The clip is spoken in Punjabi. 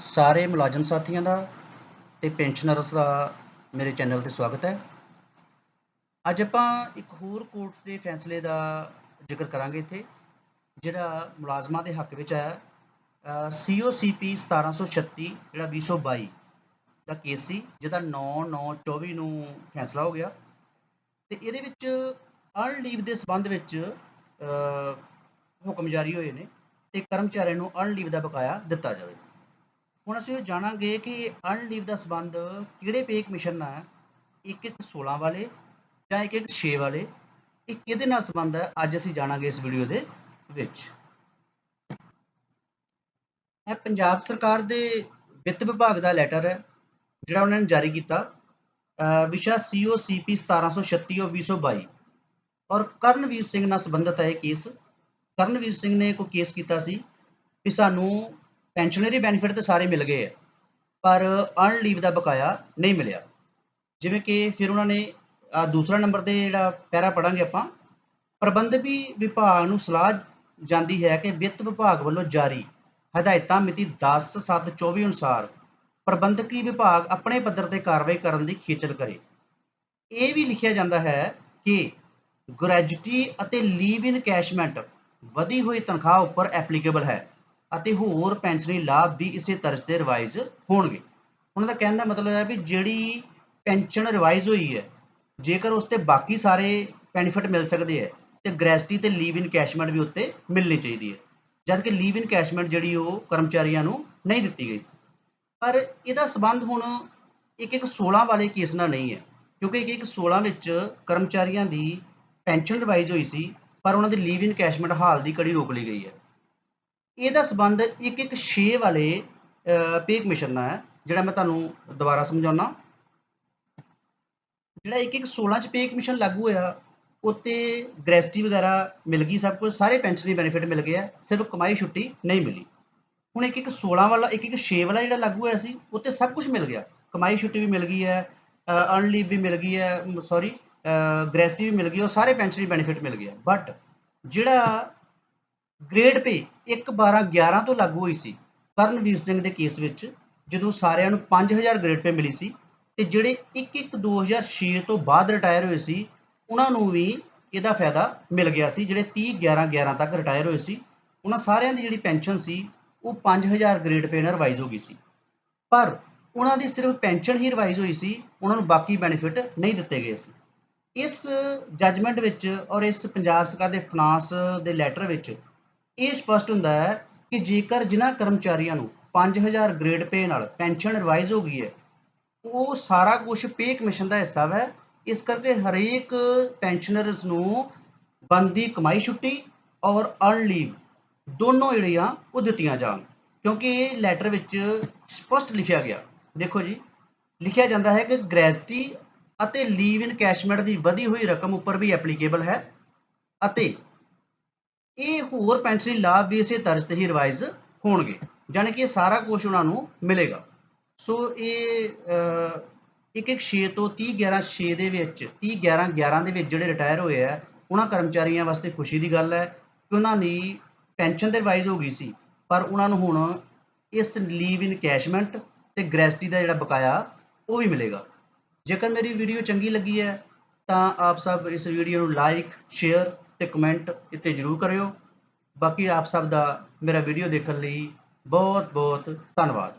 ਸਾਰੇ ਮੁਲਾਜ਼ਮ ਸਾਥੀਆਂ ਦਾ ਤੇ ਪੈਨਸ਼ਨਰਸ ਦਾ ਮੇਰੇ ਚੈਨਲ ਤੇ ਸਵਾਗਤ ਹੈ। ਅੱਜ ਆਪਾਂ ਇੱਕ ਹੋਰ ਕੋਰਟ ਦੇ ਫੈਸਲੇ ਦਾ ਜ਼ਿਕਰ ਕਰਾਂਗੇ ਇੱਥੇ, ਜਿਹੜਾ ਮੁਲਾਜ਼ਮਾਂ ਦੇ ਹੱਕ ਵਿੱਚ ਆਇਆ। COCP 1736 ਜਿਹੜਾ 2022 ਦਾ ਕੇਸ ਸੀ, ਜਿਹਦਾ 9/9/24 ਨੂੰ ਫੈਸਲਾ ਹੋ ਗਿਆ। ਤੇ ਇਹਦੇ ਵਿੱਚ ਅਰਨ ਲੀਵ ਦੇ ਸਬੰਧ ਵਿੱਚ ਹੁਕਮ ਜਾਰੀ ਹੋਏ ਨੇ ਤੇ ਕਰਮਚਾਰੀਆਂ ਨੂੰ ਅਰਨ ਲੀਵ ਦਾ ਬਕਾਇਆ ਦਿੱਤਾ ਜਾਵੇ ਹੁਣ ਅਸੀਂ ਉਹ ਜਾਣਾਂਗੇ ਕਿ ਅਰਨ ਦਾ ਸਬੰਧ ਕਿਹੜੇ ਪੇ ਕਮਿਸ਼ਨ ਨਾਲ ਹੈ? ਇੱਕ ਇੱਕ 16 ਵਾਲੇ ਜਾਂ ਇੱਕ ਇੱਕ 6 ਵਾਲੇ? ਇਹ ਕਿਹਦੇ ਨਾਲ ਸੰਬੰਧ ਹੈ? ਅੱਜ ਅਸੀਂ ਜਾਣਾਂਗੇ ਇਸ ਵੀਡੀਓ ਦੇ ਵਿੱਚ। ਇਹ ਪੰਜਾਬ ਸਰਕਾਰ ਦੇ ਵਿੱਤ ਵਿਭਾਗ ਦਾ ਲੈਟਰ ਹੈ, ਜਿਹੜਾ ਉਹਨਾਂ ਨੇ ਜਾਰੀ ਕੀਤਾ। ਅਹ ਵਿਸ਼ਾ COCP 1736 ਔਰ 2022 ਔਰ ਕਰਨਵੀਰ ਸਿੰਘ ਨਾਲ ਸੰਬੰਧਿਤ ਹੈ ਇਹ ਕੇਸ ਕਰਨਵੀਰ ਸਿੰਘ ਨੇ ਕੋਈ ਕੇਸ ਕੀਤਾ ਸੀ ਕਿ ਸਾਨੂੰ ਪੈਨਸ਼ਨਰੀ ਬੈਨੀਫਿਟ ਤਾਂ ਸਾਰੇ ਮਿਲ ਗਏ ਹੈ ਪਰ ਅਰਨ ਲੀਵ ਦਾ ਬਕਾਇਆ ਨਹੀਂ ਮਿਲਿਆ। ਜਿਵੇਂ ਕਿ ਫਿਰ ਉਹਨਾਂ ਨੇ ਦੂਸਰਾ ਨੰਬਰ ਤੇ ਜਿਹੜਾ ਪੈਰਾ ਪੜਾਂਗੇ ਆਪਾਂ, ਪ੍ਰਬੰਧਕੀ ਵਿਭਾਗ ਨੂੰ ਸਲਾਹ ਜਾਂਦੀ ਹੈ ਕਿ ਵਿੱਤ ਵਿਭਾਗ ਵੱਲੋਂ ਜਾਰੀ ਹਦਾਇਤਾਂ ਮਿਤੀ 10/7/24 ਅਨੁਸਾਰ ਪ੍ਰਬੰਧਕੀ ਵਿਭਾਗ ਆਪਣੇ ਪੱਧਰ ਤੇ ਕਾਰਵਾਈ ਕਰਨ ਦੀ ਖੇਚਲ ਕਰੇ। ਇਹ ਵੀ ਲਿਖਿਆ ਜਾਂਦਾ ਹੈ ਕਿ ਗ੍ਰੈਜੂਟੀ ਅਤੇ ਲੀਵ ਇਨ ਕੈਸ਼ਮੈਂਟ ਵਧੀ ਹੋਈ ਤਨਖਾਹ ਉੱਪਰ ਐਪਲੀਕੇਬਲ ਹੈ। ਅਤੇ ਹੋਰ ਪੈਨਸ਼ਨਰੀ ਲਾਭ ਵੀ ਇਸੇ ਤਰਜ਼ ਤੇ ਰਿਵਾਈਜ਼ ਹੋਣਗੇ। ਉਹਨਾਂ ਦਾ ਕਹਿਣ ਦਾ ਮਤਲਬ ਹੈ ਵੀ ਜਿਹੜੀ ਪੈਨਸ਼ਨ ਰਿਵਾਈਜ਼ ਹੋਈ ਹੈ, ਜੇਕਰ ਉਸ ਤੇ ਬਾਕੀ ਸਾਰੇ ਬੈਨੀਫਿਟ ਮਿਲ ਸਕਦੇ ਹੈ, ਤੇ ਗ੍ਰੈਸਟੀ ਤੇ ਲੀਵ ਇਨ ਕੈਸ਼ਮੈਂਟ ਵੀ ਉੱਤੇ ਮਿਲਣੀ ਚਾਹੀਦੀ ਹੈ, ਜਦ ਕਿ ਲੀਵ ਇਨ ਕੈਸ਼ਮੈਂਟ ਜਿਹੜੀ ਉਹ ਕਰਮਚਾਰੀਆਂ ਨੂੰ ਨਹੀਂ ਦਿੱਤੀ ਗਈ ਸੀ। ਪਰ ਇਹਦਾ ਸਬੰਧ ਹੁਣ ਇੱਕ ਇੱਕ 16 ਵਾਲੇ ਕੇਸ ਨਾਲ ਨਹੀਂ ਹੈ, ਕਿਉਂਕਿ ਇੱਕ ਇੱਕ 16 ਵਿੱਚ ਕਰਮਚਾਰੀਆਂ ਦੀ ਪੈਨਸ਼ਨ ਰਿਵਾਈਜ਼ ਹੋਈ ਸੀ, ਪਰ ਉਹਨਾਂ ਦੀ ਲੀਵ ਇਨ ਕੈਸ਼ਮੈਂਟ ਹਾਲ ਦੀ ਕੜੀ ਰੋਕ ਲਈ ਗਈ ਹੈ। ਇਹਦਾ ਸੰਬੰਧ ਇੱਕ ਇੱਕ 6 ਵਾਲੇ ਪੇ ਕਮਿਸ਼ਨ ਨਾਲ ਹੈ, ਜਿਹੜਾ ਮੈਂ ਤੁਹਾਨੂੰ ਦੁਬਾਰਾ ਸਮਝਾਉਣਾ ਜਿਹੜਾ ਇੱਕ ਇੱਕ 16 ਚ ਪੇ ਕਮਿਸ਼ਨ ਲਾਗੂ ਹੋਇਆ, ਉੱਤੇ ਗ੍ਰੈਸਟੀ ਵਗੈਰਾ ਮਿਲ ਗਈ ਸਭ ਕੁਝ ਸਾਰੇ ਪੈਨਸ਼ਨਰੀ ਬੈਨੀਫਿਟ ਮਿਲ ਗਏ ਆ, ਸਿਰਫ ਕਮਾਈ ਛੁੱਟੀ ਨਹੀਂ ਮਿਲੀ। ਹੁਣ ਇੱਕ ਇੱਕ 16 ਵਾਲਾ, ਇੱਕ ਇੱਕ 6 ਵਾਲਾ ਜਿਹੜਾ ਲਾਗੂ ਹੋਇਆ ਸੀ, ਉੱਤੇ ਸਭ ਕੁਝ ਮਿਲ ਗਿਆ। ਕਮਾਈ ਛੁੱਟੀ ਵੀ ਮਿਲ ਗਈ ਹੈ ਅਰਨ ਲੀਵ ਵੀ ਮਿਲ ਗਈ ਹੈ ਸੌਰੀ ਗ੍ਰੈਸਟੀ ਵੀ ਮਿਲ ਗਈ, ਉਹ ਸਾਰੇ ਪੈਨਸ਼ਨਰੀ ਬੈਨੀਫਿਟ ਮਿਲ ਗਿਆ ਬਟ ਜਿਹੜਾ ਗ੍ਰੇਡ ਪੇ 1 12 11 ਤੋਂ ਲਾਗੂ ਹੋਈ ਸੀ ਕਰਨਵੀਰ ਸਿੰਘ ਦੇ ਕੇਸ ਵਿੱਚ, ਜਦੋਂ ਸਾਰਿਆਂ ਨੂੰ 5000 ਗ੍ਰੇਡ ਪੇ ਮਿਲੀ ਸੀ ਤੇ ਜਿਹੜੇ 1 1 2006 ਤੋਂ ਬਾਅਦ ਰਿਟਾਇਰ ਹੋਏ ਸੀ, ਉਹਨਾਂ ਨੂੰ ਵੀ ਇਹਦਾ ਫਾਇਦਾ ਮਿਲ ਗਿਆ ਸੀ। ਜਿਹੜੇ 30 11 11 ਤੱਕ ਰਿਟਾਇਰ ਹੋਏ ਸੀ, ਉਹਨਾਂ ਸਾਰਿਆਂ ਦੀ ਜਿਹੜੀ ਪੈਨਸ਼ਨ ਸੀ, ਉਹ 5000 ਗ੍ਰੇਡ ਪੇ ਨਾਲ ਰਿਵਾਈਜ਼ ਹੋ ਗਈ ਸੀ। ਪਰ ਉਹਨਾਂ ਦੀ ਸਿਰਫ ਪੈਨਸ਼ਨ ਹੀ ਰਿਵਾਈਜ਼ ਹੋਈ ਸੀ, ਉਹਨਾਂ ਨੂੰ ਬਾਕੀ ਬੈਨੀਫਿਟ ਨਹੀਂ ਦਿੱਤੇ ਗਏ ਸੀ। ਇਸ ਜੱਜਮੈਂਟ ਵਿੱਚ ਔਰ ਇਸ ਪੰਜਾਬ ਸਰਕਾਰ ਦੇ ਫਾਈਨਾਂਸ ਦੇ ਲੈਟਰ ਵਿੱਚ ਇਹ ਸਪਸ਼ਟ ਹੁੰਦਾ ਹੈ ਕਿ ਜੇਕਰ ਜਿਨ੍ਹਾਂ ਕਰਮਚਾਰੀਆਂ ਨੂੰ 5000 ਗ੍ਰੇਡ ਪੇ ਨਾਲ ਪੈਨਸ਼ਨ ਰਿਵਾਈਜ਼ ਹੋ ਗਈ ਹੈ, ਉਹ ਸਾਰਾ ਕੁਝ ਪੇ ਕਮਿਸ਼ਨ ਦਾ ਹਿੱਸਾ ਹੈ ਇਸ ਕਰਕੇ ਹਰੇਕ ਪੈਨਸ਼ਨਰਸ ਨੂੰ ਬੰਦੀ ਕਮਾਈ ਛੁੱਟੀ ਔਰ ਅਰਨ ਲੀਵ ਦੋਨੋਂ ਜਿਹੜੀਆਂ ਉਹ ਦਿੱਤੀਆਂ ਜਾਣ। ਕਿਉਂਕਿ ਇਹ ਲੈਟਰ ਵਿੱਚ ਸਪਸ਼ਟ ਲਿਖਿਆ ਗਿਆ। ਦੇਖੋ ਜੀ, ਲਿਖਿਆ ਜਾਂਦਾ ਹੈ ਕਿ ਗ੍ਰੈਜੂਟੀ ਅਤੇ ਲੀਵ ਇਨ ਕੈਸ਼ਮੈਂਟ ਦੀ ਵਧੀ ਹੋਈ ਰਕਮ ਉੱਪਰ ਵੀ ਐਪਲੀਕੇਬਲ ਹੈ ਅਤੇ ਇਹ ਹੋਰ ਪੈਨਸ਼ਨਰੀ ਲਾਭ ਵੀ ਇਸੇ ਤਰ੍ਹਾਂ ਤੇ ਹੀ ਰਿਵਾਈਜ਼ ਹੋਣਗੇ ਯਾਨੀ ਕਿ ਇਹ ਸਾਰਾ ਕੁਝ ਉਹਨਾਂ ਨੂੰ ਮਿਲੇਗਾ। ਸੋ ਇਹ ਇੱਕ ਇੱਕ 6 ਤੋਂ 30 11 6 ਦੇ ਵਿੱਚ 30 11 11 ਦੇ ਵਿੱਚ ਜਿਹੜੇ ਰਿਟਾਇਰ ਹੋਏ ਆ, ਉਹਨਾਂ ਕਰਮਚਾਰੀਆਂ ਵਾਸਤੇ ਖੁਸ਼ੀ ਦੀ ਗੱਲ ਹੈ ਕਿ ਉਹਨਾਂ ਦੀ ਪੈਨਸ਼ਨ ਤੇ ਰਿਵਾਈਜ਼ ਹੋ ਗਈ ਸੀ, ਪਰ ਉਹਨਾਂ ਨੂੰ ਹੁਣ ਇਸ ਲੀਵ ਇਨ ਕੈਸ਼ਮੈਂਟ ਤੇ ਗ੍ਰੈਸਟੀ ਦਾ ਜਿਹੜਾ ਬਕਾਇਆ, ਉਹ ਵੀ ਮਿਲੇਗਾ। ਜੇਕਰ ਮੇਰੀ ਵੀਡੀਓ ਚੰਗੀ ਲੱਗੀ ਹੈ, ਤਾਂ ਆਪ ਸਭ ਇਸ ਵੀਡੀਓ ਨੂੰ ਲਾਈਕ ਸ਼ੇਅਰ ਤੇ ਕਮੈਂਟ ਇੱਥੇ ਜ਼ਰੂਰ ਕਰਿਓ। ਬਾਕੀ ਆਪ ਸਭ ਦਾ ਮੇਰਾ ਵੀਡੀਓ ਦੇਖਣ ਲਈ ਬਹੁਤ ਬਹੁਤ ਧੰਨਵਾਦ।